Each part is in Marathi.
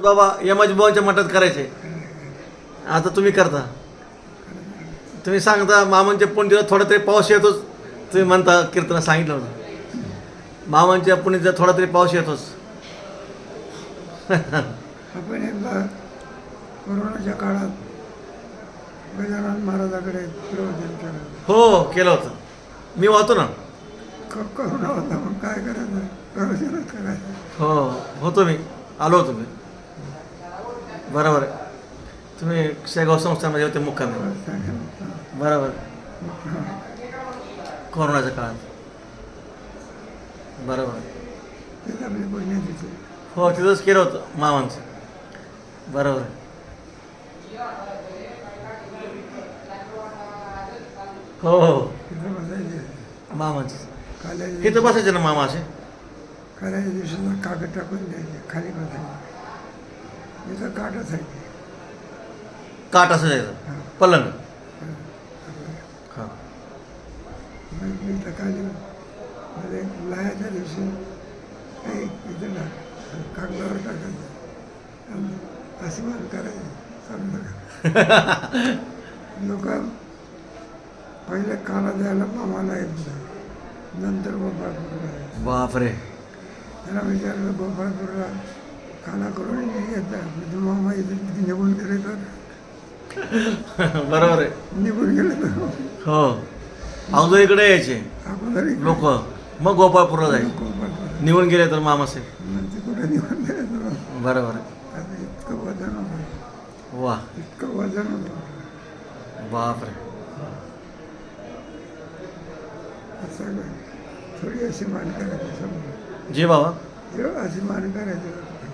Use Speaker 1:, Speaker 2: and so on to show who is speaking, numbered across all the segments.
Speaker 1: बाबा यमाजी बाबांच्या मठात करायचे आता तुम्ही करता. तुम्ही सांगता मामांच्या पुण्यला थोडा तरी पाऊस येतोच. तुम्ही म्हणता कीर्तन सांगितलं होतं. मामांच्या पुण्याचा थोडा तरी पाऊस येतोच.
Speaker 2: आपण एकदा कोरोनाच्या काळात गजानन महाराजाकडे प्रवचन केलं.
Speaker 1: हो केलं होतं. मी वाहतो ना?
Speaker 2: करोना होता काय करायचं? प्रवचनच करायचं.
Speaker 1: हो होतो मी. आलो होतो मी. बरोबर. आहे तुम्ही शेगाव संस्थांमध्ये होते मुक्कामी. बरोबर. कोरोनाच्या काळात. बरोबर. हो तिथंच केलं होतं मामांचं. बरोबर. हो हो
Speaker 2: बसायचे.
Speaker 1: मामांचं. इथं बसायचे ना मामा असे?
Speaker 2: कागद टाकून खाली बसायचे. तिथं काट असायचे
Speaker 1: काट असं जायचं पलंग हां
Speaker 2: मग मी तर खाली मध्ये लायाच्या दिवशी काही इथं टाक कागदावर टाकायचं आणि अशी मान करायची समजा लोक पहिले काला द्यायला मामाला येत होता नंतर गोपाळपूरला यायचे.
Speaker 1: बापरे
Speaker 2: त्याला विचारलं गोपाळपूरला येत म्हणजे मामा इथे निघून गेले तर.
Speaker 1: बरोबर आहे.
Speaker 2: निघून गेले तर.
Speaker 1: हो. अगोदर इकडे यायचे लोक मग गोपाळपूरला जायचे
Speaker 2: गोपाळपूर
Speaker 1: निघून गेले तर
Speaker 2: नंतर कुठे निघून गेले तर.
Speaker 1: बरोबर आहे.
Speaker 2: इतकं वजन होतं.
Speaker 1: वा.
Speaker 2: इतकं वजन होतं.
Speaker 1: बापरे.
Speaker 2: थोडी अशी मान करायची समजा
Speaker 1: जी बाबा.
Speaker 2: अशी मान करायची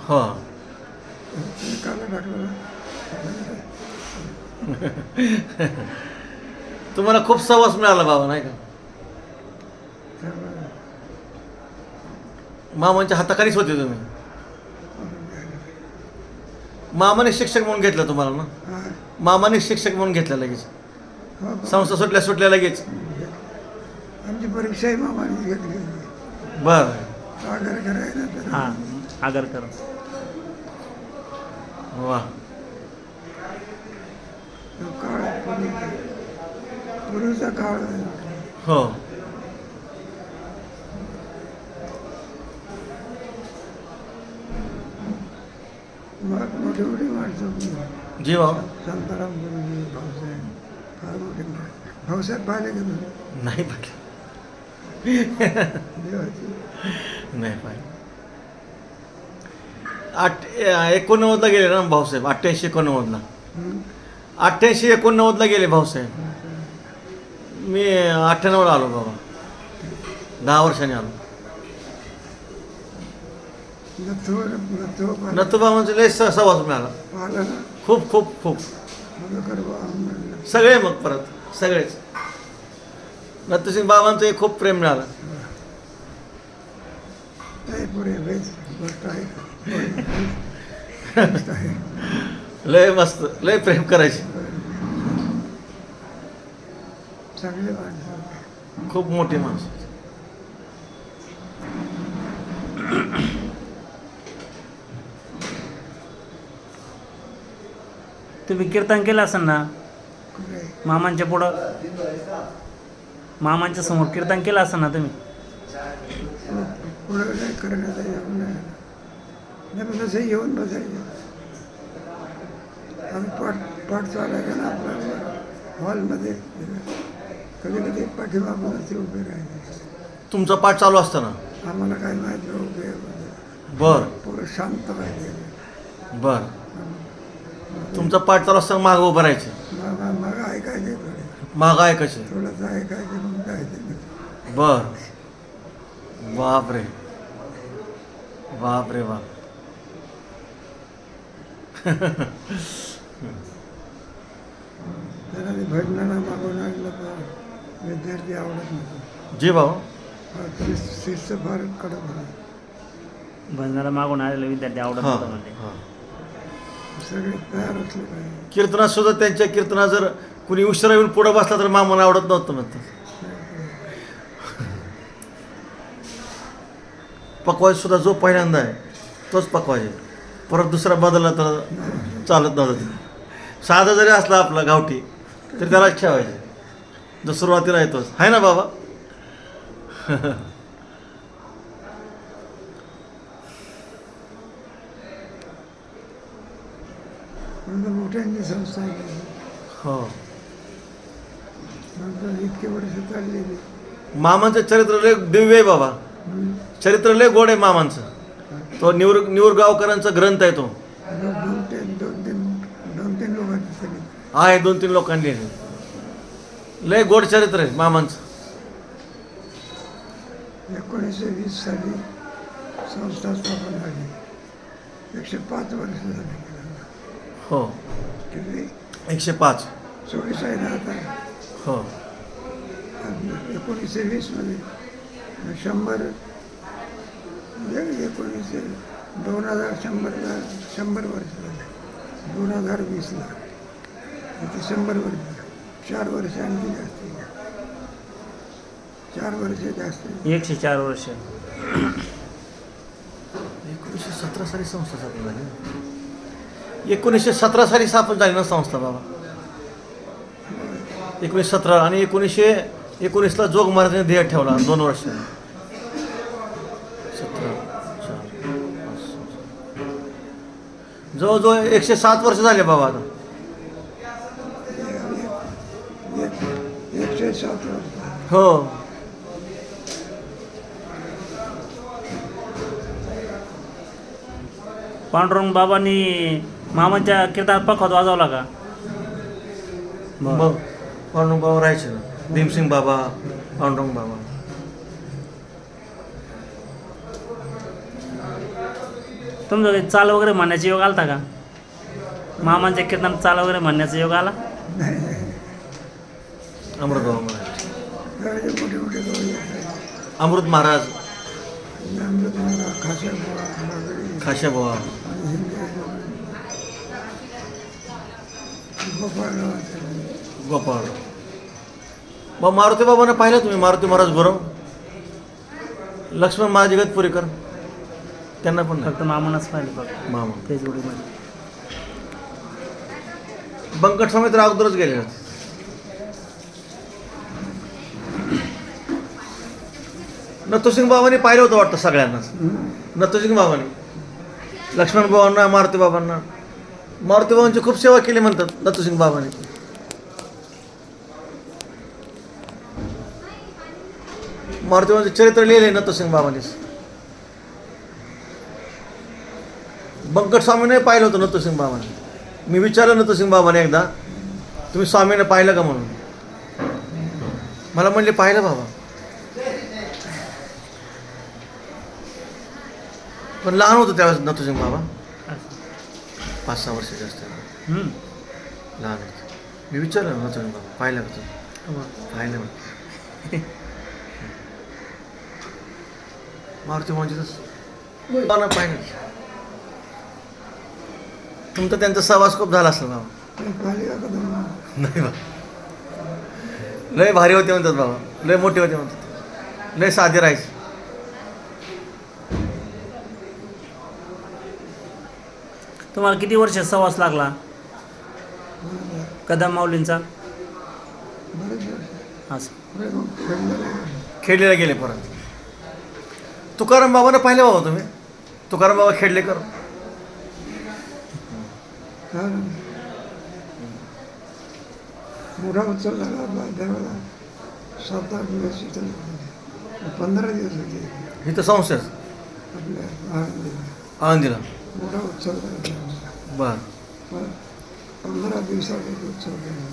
Speaker 1: हो.
Speaker 2: टाकलं
Speaker 1: तुम्हाला खूप सहवास मिळाला बाबा नाही का? मामांच्या हाताखालीच होते तुम्ही. मामाने शिक्षक म्हणून घेतलं तुम्हाला ना? मामाने शिक्षक म्हणून घेतलं लगेच. संस्था सुटल्या सुटल्या लगेच.
Speaker 2: आमची परीक्षाही मामाने घेतली. होती
Speaker 1: बर.
Speaker 2: आगर करायला तर.
Speaker 3: हां आगरकर
Speaker 1: वा
Speaker 2: तो काळ पूर्वी पूर्वीचा काळ आहे.
Speaker 1: हो
Speaker 2: मग मोठी मोठी माणसं होती.
Speaker 1: जी बाबा
Speaker 2: शांताराम गुरुजी भाऊसाहेब फार मोठे माणसं. भाऊसाहेब पाहिले का तुम्ही
Speaker 1: नाही पाहिलं
Speaker 2: देवाची
Speaker 1: नाही पाहिलं आठ एकोणनव्वदला गेले ना भाऊसाहेब अठ्ठ्याऐंशी एकोणनव्वदला? अठ्ठ्याऐंशी एकोणनव्वदला गेले भाऊसाहेब. मी अठ्ठ्याण्णवला आलो बाबा. दहा वर्षांनी आलो. नथुबा म्हणजे लय सहवास मिळाला खूप खूप खूप. सगळे मग परत सगळेच. नथुसिंग बाबांचं एक खूप प्रेम मिळालं.
Speaker 2: नाही पुरे बेस गोष्ट आहे गोष्ट आहे
Speaker 1: लय मस्त लय प्रेम करायचे.
Speaker 2: चांगले माणसं.
Speaker 1: खूप मोठी माणसं.
Speaker 3: तुम्ही कीर्तन केलं असेल ना?
Speaker 2: कुठे?
Speaker 3: मामांच्या पुढं मामांच्या समोर कीर्तन केलं असेल ना तुम्ही?
Speaker 2: पुढं करण्याचा येऊन नाही तसं येऊन बसायचे. आम्ही पाठ पाठ चालायचा ना आपल्या हॉलमध्ये कधी कधी पाठीमागून असे उभे राहायचे.
Speaker 1: तुमचा पाठ चालू असताना?
Speaker 2: आम्हाला काय माहिती उभे आहे.
Speaker 1: बर.
Speaker 2: पोरं शांत पाहिजे
Speaker 1: बर. तुमचा पाठ चालू असताना मागं उभं राहायचे?
Speaker 2: मग मग ऐकायचे थोडे.
Speaker 1: मागं ऐकायचे?
Speaker 2: थोडंसं ऐकायचे मग जायचे.
Speaker 1: बर. बापरे. बापरे बाप.
Speaker 2: त्याला ते भजनाला मागून आणलं विद्यार्थी आवडत नव्हते.
Speaker 1: जी बाबा
Speaker 2: शिस्त फार कडक होती.
Speaker 3: भजनाला मागून आलेले विद्यार्थी आवडत
Speaker 1: हां
Speaker 3: नव्हतं म्हणजे
Speaker 1: हां.
Speaker 2: सगळे तयार असले पाहिजे.
Speaker 1: कीर्तनात सुद्धा त्यांच्या कीर्तनात जर कुणी उशिरा येऊन पुढं बसला तर मामाला आवडत नव्हतं म्हणतात. पकवाज सुद्धा जो पहिल्यांदा आहे तोच पकवाज आहे. परत दुसरा बदलला तर चालत नव्हतं साधा जरी असला आपला गावठी तरी त्यालाच ठेवायचे. जो सुरुवातीला येतोच आहे ना बाबा?
Speaker 2: मोठ्यांनी संस्था
Speaker 1: हो.
Speaker 2: इतके वर्ष चाललेली.
Speaker 1: मामांचं चरित्र दिव्य आहे बाबा. चरित्र लय गोड आहे मामांचं. तो निवर निवरगावकरांचा ग्रंथ आहे तो. आहे दोन तीन लोकांनी. लय गोड चरित्र आहे मामांचं.
Speaker 2: एकोणीसशे वीस साली संस्था स्थापन झाली. एकशे पाच वर्ष झाली.
Speaker 1: हो.
Speaker 2: किती?
Speaker 1: एकशे पाच.
Speaker 2: चोवीस आहे
Speaker 1: हो.
Speaker 2: एकोणीसशे वीसमध्ये शंभर एकोणीसशे दोन हजार शंभरला शंभर वर्ष झाले. दोन हजार वीसला इथे शंभर वर्ष चार वर्ष आणखी जास्त चार वर्ष जास्त
Speaker 3: एकशे चार वर्ष.
Speaker 1: एकोणीसशे सतरा साली संस्था स्थापन झाली. एकोणीसशे सतरा साली स्थापन झाली ना संस्था बाबा? एकोणीसशे सतरा आणि एकोणीसशे एकोणीसला जोग महाराजांनी ध्येय ठेवला दोन वर्ष. सतरा. जवळजवळ एकशे सात वर्ष झाले बाबा आता.
Speaker 2: एक- एकशे सात वर्ष.
Speaker 1: हो.
Speaker 3: पांडुरंग बाबांनी मामाच्या कीर्तनात पखवात वाजवला का? बरं.
Speaker 1: मग पांडुरंग बाबा राहायचे ना. भीमसिंग बाबा पांडुरंग बाबा।
Speaker 3: तुमचं काही चाल वगैरे म्हणण्याचा योग आलता का? मामांच्या कीर्तनात चाल वगैरे म्हणण्याचा योग आला?
Speaker 1: अमृत बाबा महाराज अमृत महाराज.
Speaker 2: खाशा
Speaker 1: बाबा.
Speaker 2: असायचे.
Speaker 1: गोपाळ. बा मारुती बाबांना पाहिलं तुम्ही मारुती महाराज गुरव. लक्ष्मण महाराज जगतपुरीकर त्यांना पण.
Speaker 3: फक्त मामानंच पाहिलं फक्त.
Speaker 1: मामा.
Speaker 3: फेसबुकमध्ये
Speaker 1: बंकट समेत तर अगोदरच गेले नतुसिंग बाबांनी पाहिलं होतं वाटतं सगळ्यांनाच नतुसिंग बाबांनी. लक्ष्मण बाबांना मारुती बाबांना. मारुती बाबांची खूप सेवा केली म्हणतात नतुसिंग बाबांनी. मारुती बाबांचं चरित्र लिहिले नतुसिंग बाबांनीच बंकट स्वामीने पाहिलं होतं नतुसिंग बाबांनी. मी विचारलं नतुसिंग बाबाने एकदा तुम्ही स्वामीने पाहिलं का म्हणून? मला म्हणले पाहिलं बाबा. पण लहान होतो त्यावेळेस नतुसिंग बाबा. पाच सहा वर्षाचे असते. लहान होते. मी विचारलं नतुसिंग बाबा पाहिलं का तुम्ही? पाहिलं मारुती म्हणजे पाहिलं तुमचा त्यांचा सहवास खूप झाला असेल बाबा. नाही बा. लय भारी होते म्हणतात बाबा. लय मोठे होते म्हणतात. लय साधे राहायचे.
Speaker 3: तुम्हाला किती वर्ष सहवास लागला? कदम माऊलींचा?
Speaker 2: खेळलेलं
Speaker 1: गेले परत. तुकाराम बाबांना पाहिले बाबा तुम्ही? तुकाराम बाबा खेडले कर
Speaker 2: चालेल. मोठा उत्सव झाला. त्यावेळेला सात आठ दिवस. पंधरा दिवस होते.
Speaker 1: इथं संस्थेच
Speaker 2: आपल्या
Speaker 1: आनंदीला
Speaker 2: मोठा उत्सव झाला.
Speaker 1: बर.
Speaker 2: पंधरा दिवसाचा एक उत्सव केला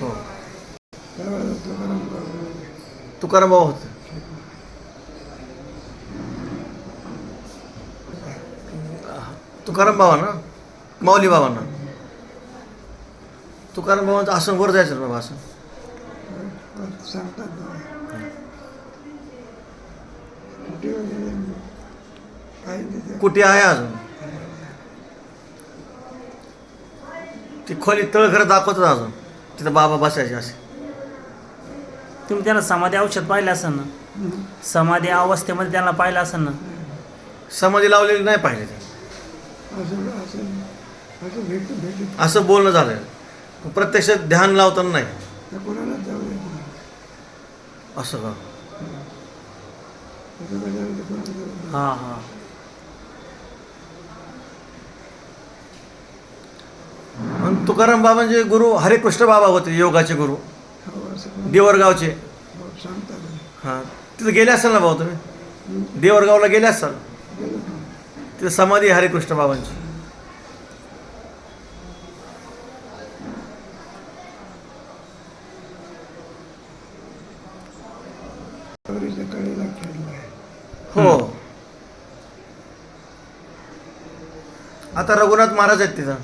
Speaker 1: हो.
Speaker 2: तुकाराम बाबा
Speaker 1: होते. तुकाराम बाबा ना माऊली बाबांना तुकाराम बाबांचं आसन वर जायचं ना बाबा असं
Speaker 2: कुठे
Speaker 1: आहे अजून? ती खोली तळघर दाखवतात अजून. तिथं बाबा बसायचे असे.
Speaker 3: तुम्ही त्यांना समाधी औषध पाहिलं असेल ना?
Speaker 2: असं असं असं भेट भेट
Speaker 1: असं बोलणं झालं प्रत्यक्षात ध्यान लावताना नाही.
Speaker 2: त्या कोणाला जाऊ देत नाही.
Speaker 1: असं का?
Speaker 2: असं कशाला ते कोणाला जाऊ देत
Speaker 3: हां हां.
Speaker 1: आणि तुकाराम बाबांचे गुरु हरेकृष्ण बाबा होते योगाचे गुरु.
Speaker 2: नाही. हो असं कोण?
Speaker 1: देवरगावचे.
Speaker 2: सांगतात
Speaker 1: हां. तिथं गेले असाल ना भाऊ तुम्ही? देवरगावला गेले असाल. तिथं समाधी हरेकृष्ण बाबांची. हो. आता रघुनाथ महाराज आहेत तिथं.